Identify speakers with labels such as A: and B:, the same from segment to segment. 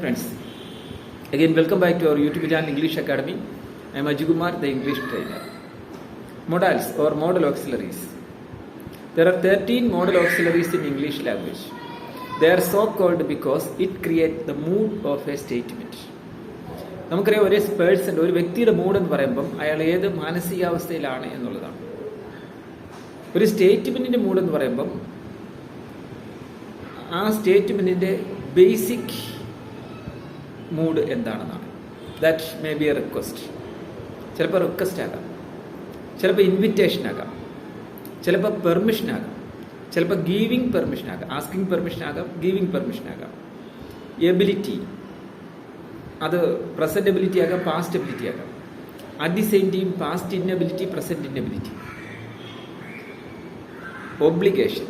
A: friends again welcome back to our youtube channel english academy i am ajikumar the english trainer modals or modal auxiliaries there are 13 modal auxiliaries in english language they are so called because it creates the mood of a statement നമുക്കറിയാം ഒരു person ഒരു വ്യക്തിയുടെ mood എന്ന് പറയുമ്പം അയാൾ ഏത് മാനസികാവസ്ഥയിലാണ് എന്നുള്ളതാണ് ഒരു സ്റ്റേറ്റ്മെന്റിന്റെ മൂഡ് എന്ന് പറയുമ്പം ആ സ്റ്റേറ്റ്മെന്റിന്റെ ബേസിക് മൂഡ് എന്താണെന്നാണ്. That may be a request ചിലപ്പോൾ റിക്വസ്റ്റ് ആകാം. ചിലപ്പോൾ ഇൻവിറ്റേഷൻ ആകാം. ചിലപ്പോൾ പെർമിഷൻ ആകാം. ചിലപ്പോൾ ഗീവിങ് പെർമിഷൻ ആകാം. ആസ്കിങ് പെർമിഷൻ ആകാം ഗീവിങ് പെർമിഷൻ ആകാം. എബിലിറ്റി അത് പ്രസന്റ് എബിലിറ്റി ആകാം പാസ്റ്റ് എബിലിറ്റി ആകാം. At the same time past inability present inability obligation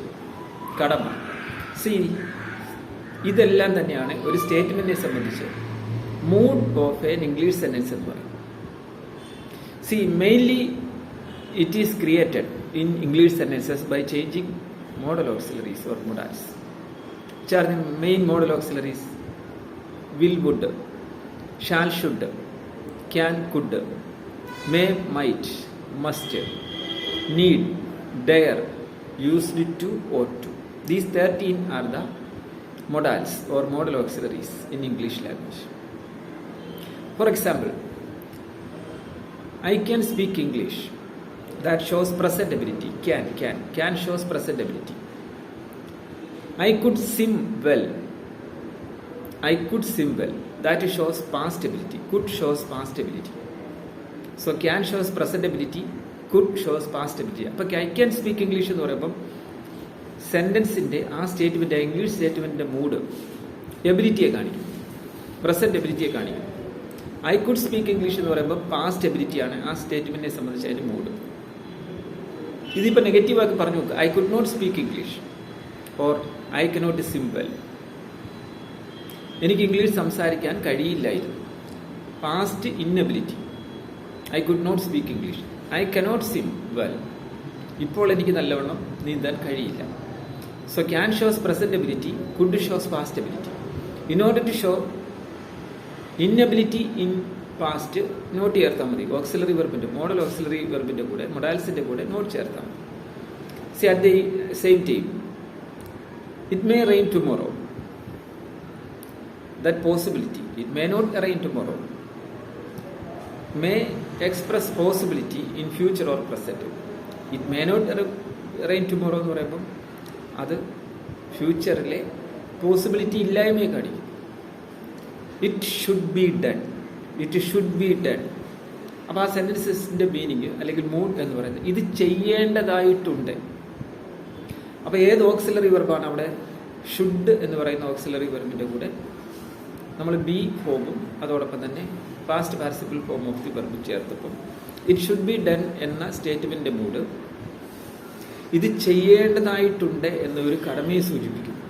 A: കടമ. സി ഇതെല്ലാം തന്നെയാണ് ഒരു സ്റ്റേറ്റ്മെന്റിനെ സംബന്ധിച്ച് mood of an English sentence as. See, mainly it is created in English sentences by changing modal auxiliaries or modals, which are the main modal auxiliaries will, would, shall, should, can, could, may, might, must, need, dare, used to, ought to. These 13 are the modals or modal auxiliaries in English language. For example I can speak English that shows present ability can can can shows present ability I could swim well I could swim well that shows past ability could shows past ability so can shows present ability could shows past ability അപ്പൊ I can speak English എന്ന് പറയുമ്പോൾ സെന്റൻസിന്റെ ആ statement English സ്റ്റേറ്റ്മെന്റിന്റെ mood എബിലിറ്റിയെ കാണിക്കും. Present എബിലിറ്റിയെ കാണിക്കും. I could speak English എന്ന് പറയുമ്പോൾ പാസ്റ്റ് എബിലിറ്റി ആണ്. ആ സ്റ്റേറ്റ്മെന്റിനെ സംബന്ധിച്ച് അതിന് മൂഡ് ഇതിപ്പോൾ നെഗറ്റീവാക്കി പറഞ്ഞു നോക്കുക I could not speak English or I cannot simple എനിക്ക് ഇംഗ്ലീഷ് സംസാരിക്കാൻ കഴിയില്ലായിരുന്നു. Past inability I could not speak English I cannot swim well ഇപ്പോൾ എനിക്ക് നല്ലവണ്ണം നീന്താൻ കഴിയില്ല. So can shows present ability could shows past ability in order to show inability in past not ചേർത്താൽ മതി auxiliary വെർബിന്റെ മോഡൽ ഓക്സിലറി വെർബിന്റെ കൂടെ മൊഡാൽസിന്റെ കൂടെ നോട്ട് ചേർത്താൽ മതി see at the same time It may rain tomorrow. That possibility. It may not rain tomorrow. May express possibility in future or present. It may not rain tomorrow എന്ന് പറയുമ്പം അത് ഫ്യൂച്ചറിലെ പോസിബിലിറ്റി ഇല്ലായ്മയെ കാണിക്കും it should be done it should be done അപ്പോൾ ആ സെന്റൻസസിന്റെ meaning അല്ലെങ്കിൽ mood എന്ന് പറയുന്നത് ഇത് ചെയ്യേണ്ടതായിട്ടുണ്ട്. അപ്പോൾ ഏത് ഓക്സിലറി വെർബാണ് അവിടെ? ഷുഡ് എന്ന് പറയുന്ന ഓക്സിലറി വെർബിന്റെ കൂടെ നമ്മൾ ബി ഫോമും അതോടൊപ്പം തന്നെ past participle form of the verb ചേർത്തപ്പം it should be done എന്ന സ്റ്റേറ്റ്മെന്റിന്റെ മൂഡ് ഇത് ചെയ്യേണ്ടതായിട്ടുണ്ട് എന്നൊരു കടമയെ സൂചിപ്പിക്കുന്നു.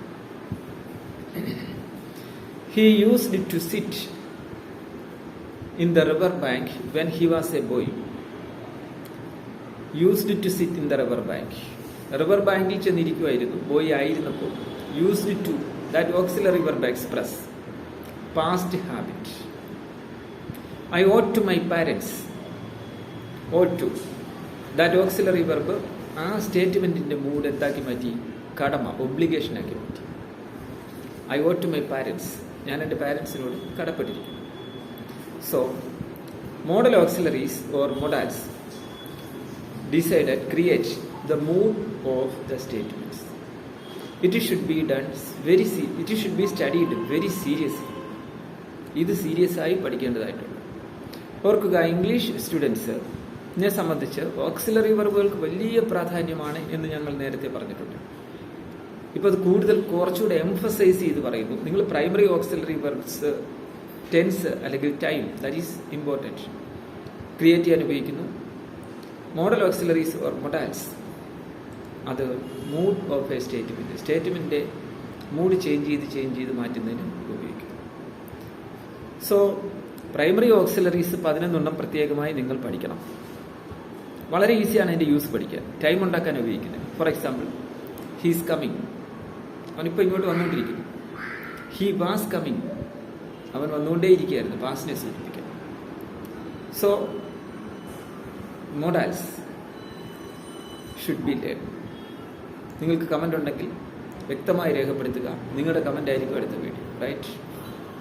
A: He used to sit in the river bank when he was a boy used to sit in the river bank river ബാങ്കിൽ ചെന്നിരിക്കുമായിരുന്നു boy ആയിരുന്നപ്പോൾ. Used to that auxiliary verb express past habit I ought to my parents ought to that auxiliary verb ആ സ്റ്റേറ്റ്മെന്റിന്റെ mood എന്താക്കി മാറ്റി? കടമ obligation ആക്കി മാറ്റി. I ought to my parents ഞാൻ എന്റെ പാരൻസിനോട് കടപ്പെട്ടിരിക്കുന്നു. So modal auxiliaries or modals decide create the mood of the statements it should be done very see it should be studied very seriously ഇത് സീരിയസ് ആയി പഠിക്കേണ്ടതായിട്ടുണ്ട്. ഓർക്കുക ഇംഗ്ലീഷ് സ്റ്റുഡൻസ് എന്നെ സംബന്ധിച്ച് ഓക്സിലറി വെർബുകൾക്ക് വലിയ പ്രാധാന്യമാണ് എന്ന് ഞങ്ങൾ നേരത്തെ പറഞ്ഞിട്ടുണ്ട്. ഇപ്പോൾ അത് കൂടുതൽ കുറച്ചുകൂടെ എംഫസൈസ് ചെയ്ത് പറയുന്നു. നിങ്ങൾ പ്രൈമറി ഓക്സിലറി വെർബ്സ് ടെൻസ് അല്ലെങ്കിൽ time that is important create ചെയ്യാൻ ഉപയോഗിക്കുന്നു. മോഡൽ ഓക്സിലറീസ് ഓർ മൊഡാൽസ് അത് മൂഡ് ഓഫ് എ സ്റ്റേറ്റ്മെന്റ് സ്റ്റേറ്റ്മെന്റിന്റെ മൂഡ് ചേഞ്ച് ചെയ്ത് ചേഞ്ച് ചെയ്ത് മാറ്റുന്നതിന് ഉപയോഗിക്കുന്നു. സോ പ്രൈമറി ഓക്സിലറീസ് പതിനൊന്നെണ്ണം പ്രത്യേകമായി നിങ്ങൾ പഠിക്കണം. വളരെ ഈസിയാണ് അതിന്റെ യൂസ് പഠിക്കാൻ. ടൈം ഉണ്ടാക്കാൻ ഉപയോഗിക്കുന്നത്. ഫോർ എക്സാമ്പിൾ ഹീസ് കമ്മിങ് അവനിപ്പോൾ ഇങ്ങോട്ട് വന്നുകൊണ്ടിരിക്കുന്നു ഹി വാസ് കമ്മിങ് അവൻ വന്നുകൊണ്ടേയിരിക്കുകയായിരുന്നു പാസ്റ്റിനെ സൂചിപ്പിക്കാൻ. So modals should be learn നിങ്ങൾക്ക് കമന്റ് ഉണ്ടെങ്കിൽ വ്യക്തമായി രേഖപ്പെടുത്തുക. നിങ്ങളുടെ കമന്റ് ആയിരിക്കും അടുത്ത വീഡിയോ റൈറ്റ്